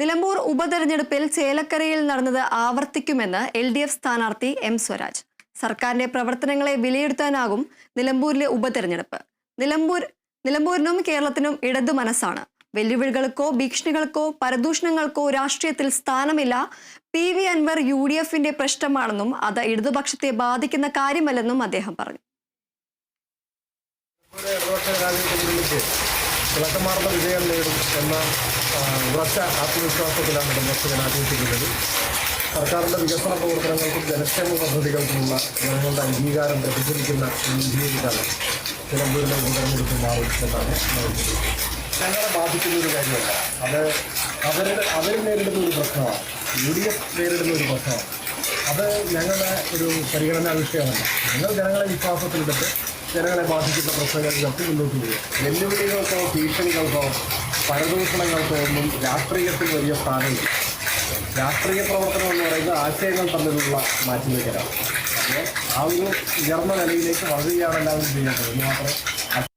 നിലമ്പൂർ ഉപതെരഞ്ഞെടുപ്പിൽ ചേലക്കരയിൽ നടന്നത് ആവർത്തിക്കുമെന്ന് എൽ ഡി എഫ് സ്ഥാനാർത്ഥി എം സ്വരാജ്. സർക്കാരിന്റെ പ്രവർത്തനങ്ങളെ വിലയിരുത്താനാകും നിലമ്പൂരിലെ ഉപതെരഞ്ഞെടുപ്പ്. നിലമ്പൂർ നിലമ്പൂരിനും കേരളത്തിനും ഇടതു മനസ്സാണ്. വെല്ലുവിളികൾക്കോ ഭീഷണികൾക്കോ പരദൂഷണങ്ങൾക്കോ രാഷ്ട്രീയത്തിൽ സ്ഥാനമില്ല. P V Anvar U D എഫിന്റെ പ്രശ്നമാണെന്നും അത് ഇടതുപക്ഷത്തെ ബാധിക്കുന്ന കാര്യമല്ലെന്നും അദ്ദേഹം പറഞ്ഞു. തിളക്കമാർന്ന വിജയം നേടും എന്ന ഉറച്ച ആത്മവിശ്വാസത്തിലാണ് ഇടതുപക്ഷ ആഘോഷിക്കുന്നത് സർക്കാരിന്റെ വികസന പ്രവർത്തനങ്ങൾക്കും ജനക്ഷേമ പദ്ധതികൾക്കുമുള്ള ജനങ്ങളുടെ അംഗീകാരം പ്രതിഫലിക്കുന്ന രീതിയിലാണ് നിലമ്പൂരിലെ ഉപതെരഞ്ഞെടുപ്പ് മാറും എന്നാണ് ഞങ്ങളെ ബാധിക്കുന്ന ഒരു കാര്യമല്ല. അത് അവരുടെ അവർ നേരിടുന്ന ഒരു പ്രശ്നമാണ്. യു ഡി എഫ് നേരിടുന്ന ഒരു പ്രശ്നമാണ്. അത് ഞങ്ങളുടെ ഒരു പരിഗണനാ വിഷയമല്ല. ഞങ്ങൾ ജനങ്ങളെ വിശ്വാസത്തിലെടുത്ത് ജനങ്ങളെ ബാധിക്കുന്ന പ്രശ്നങ്ങളിലൊക്കെ മുന്നോട്ട് പോകുക വെല്ലുവിളികൾക്കോ ഭീഷണികൾക്കോ പരദൂഷണങ്ങൾക്കോ ഒന്നും രാഷ്ട്രീയത്തിൽ വലിയ സ്ഥാനമില്ല. രാഷ്ട്രീയ പ്രവർത്തനം എന്ന് പറയുന്നത് ആശയങ്ങൾ തമ്മിലുള്ള മാറ്റിവെക്കലാണ് അപ്പോൾ ആ ഒരു ഉയർന്ന നിലയിലേക്ക് വളരുകയാണ് എല്ലാവരും ചെയ്യേണ്ടത് എന്ന് മാത്രമേ ആ